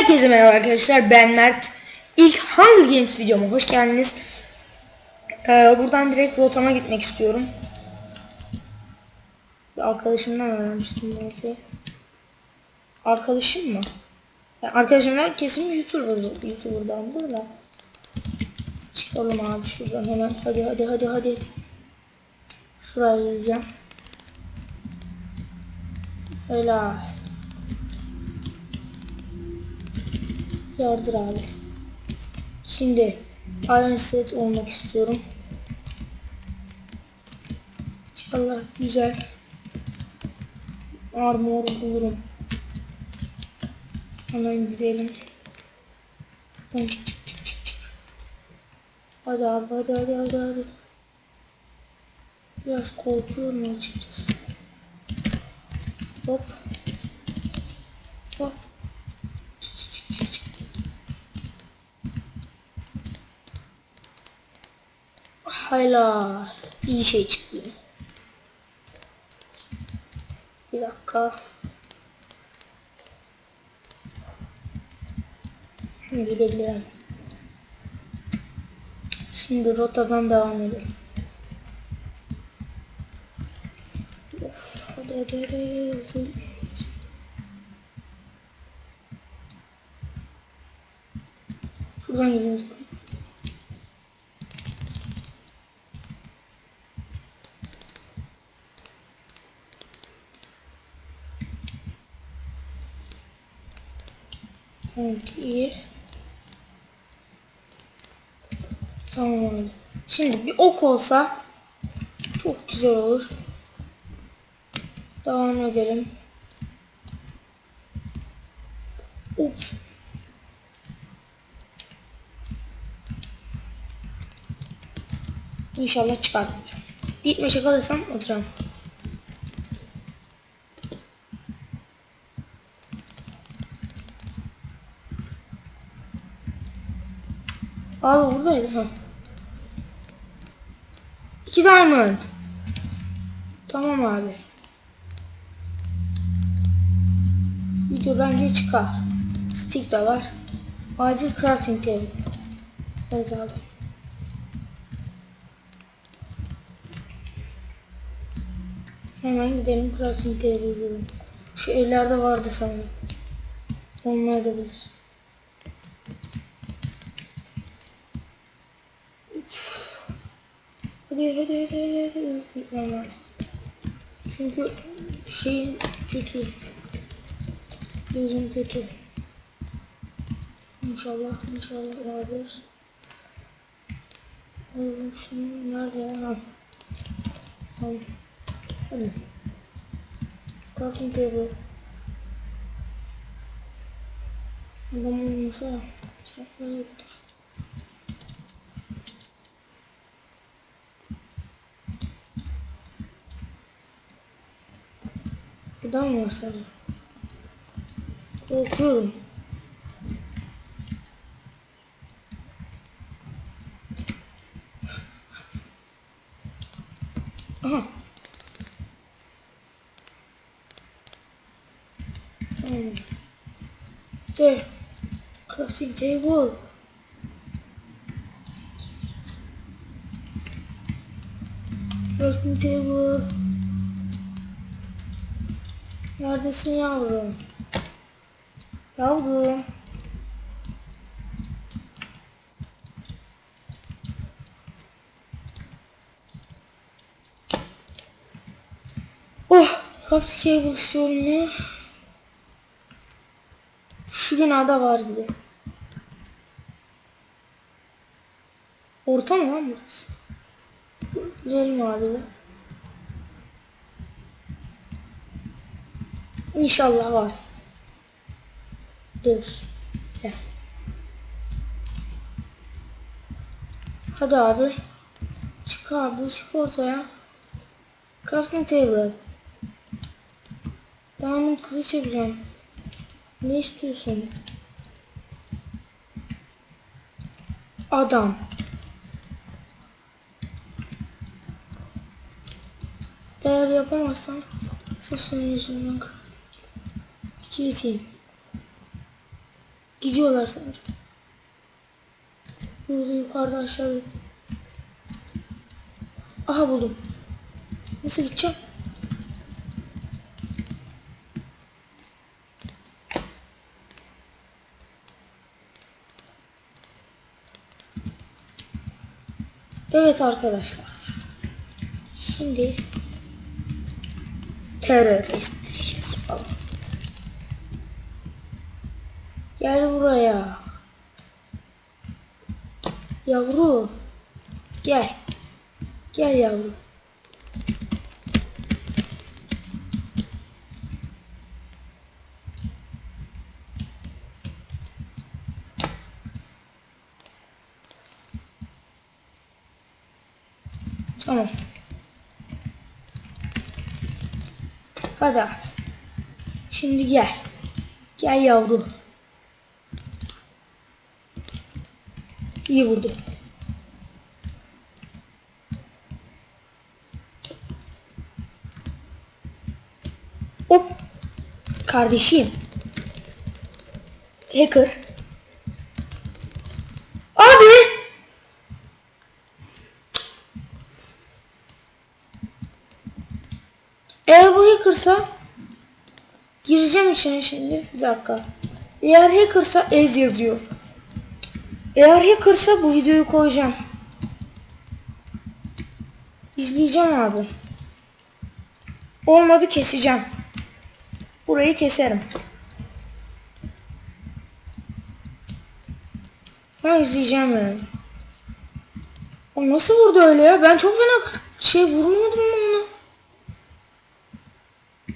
Herkese merhaba arkadaşlar ben Mert. İlk Hunger Games videoma hoş geldiniz. Ee, buradan direkt rotama gitmek istiyorum. Bir arkadaşımdan öğrenmiştim rotayı. Arkadaşım mı? Yani arkadaşımdan kesin YouTuber, YouTuber'dandır da. Çıkalım abi şuradan hemen. Hadi hadi hadi hadi. Şuraya gideceğim. Helal. Yardır abi. Şimdi Iron Set olmak istiyorum. İnşallah güzel armor bulurum. Hemen gidelim. Hadi abi hadi hadi hadi hadi. Biraz korkuyorum açıkçası. Hop. Hayla. İyi şey çıktı. Bir dakika. Şimdi gidebilirim. Şimdi rotadan devam edelim. Of, hadi hadi hadi. hızlı. Şuradan gidiyoruz. İyi. Tamam. Şimdi bir ok olsa çok güzel olur. Devam edelim. Ups. İnşallah çıkartmayacağım. Gitmeşe kalırsam oturacağım. Abi buradaydı ha. İki diamond. Tamam abi. Video bence çıkar. Stick de var. Acil crafting table. Evet abi. Hemen gidelim crafting table bulalım. Şu evlerde vardı sanırım. Olmayabilir. Hadi hadi hadi hadi hadi hızlı gitmem lazım. Çünkü şeyin kötü. Gözüm kötü. İnşallah inşallah vardır. Oğlum şunu nerede ya? Ha. Tamam. Hadi. Crafting table. Adam olmasa çarpma yoktur. Buradan mı varsam? Korkuyorum. Aha. Tamam. There. Crafting table. Crafting table. Neredesin yavrum? Yavrum. Oh, craft table istiyorum ya. Şu binada var gibi. Orta mı lan burası? Gidelim abi. İnşallah var. Dur. Gel. Hadi abi. Çık abi çık ortaya. Crafting table. Diamond kılıç yapacağım. Ne istiyorsun? Adam. Eğer yapamazsan sesin yüzünden kır. İkili team. Gidiyorlar sanırım. Burada yukarıda aşağıda. Aha buldum. Nasıl gideceğim? Evet arkadaşlar. Şimdi terör Gel buraya. Yavru. Gel. Gel yavru. Tamam. Hadi. Şimdi gel. Gel yavru. İyi vurdu. Hop. Kardeşim. Hacker. Abi. Eğer bu hackersa gireceğim içine şimdi. Bir dakika. Eğer hackersa ez yazıyor. Eğer hackersa bu videoyu koyacağım. İzleyeceğim abi. Olmadı keseceğim. Burayı keserim. Ha izleyeceğim yani. O nasıl vurdu öyle ya? Ben çok fena şey vurmadım mı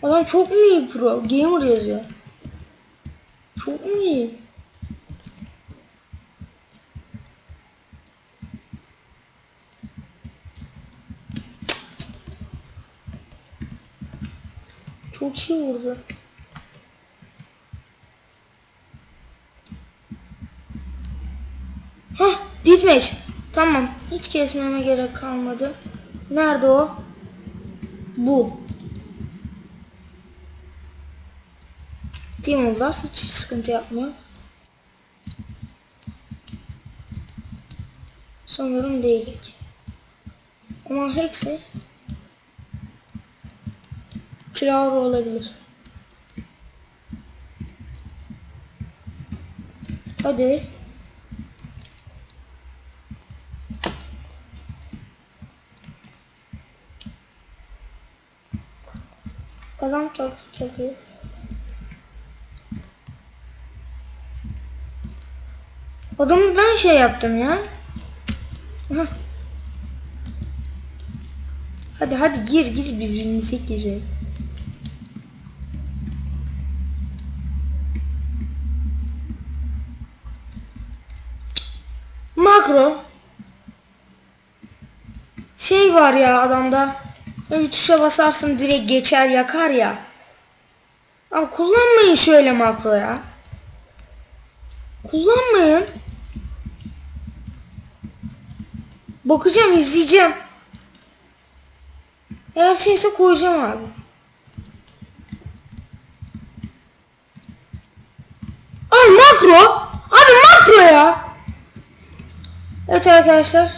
ona? Adam çok mu iyi pro? Gamer yazıyor. Çok mu iyi? Çok iyi vurdu. Hah, ditmeç. Tamam. Hiç kesmeme gerek kalmadı. Nerede o? Bu. Timurlar hiç sıkıntı yapmıyor. Sanırım değilik. Ama hepsi Kilavra olabilir. Hadi. Adam taktik yapıyor. Adamı ben şey yaptım ya. Hadi hadi gir gir birbirinize girin. Makro. Şey var ya adamda. Bir tuşa basarsın direkt geçer yakar ya. Ama kullanmayın şöyle makro ya. Kullanmayın. Bakacağım izleyeceğim. Eğer şeyse koyacağım abi. Ay makro ya. Evet arkadaşlar.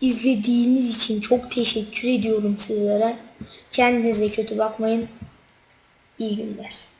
izlediğiniz için çok teşekkür ediyorum sizlere. Kendinize kötü bakmayın. İyi günler.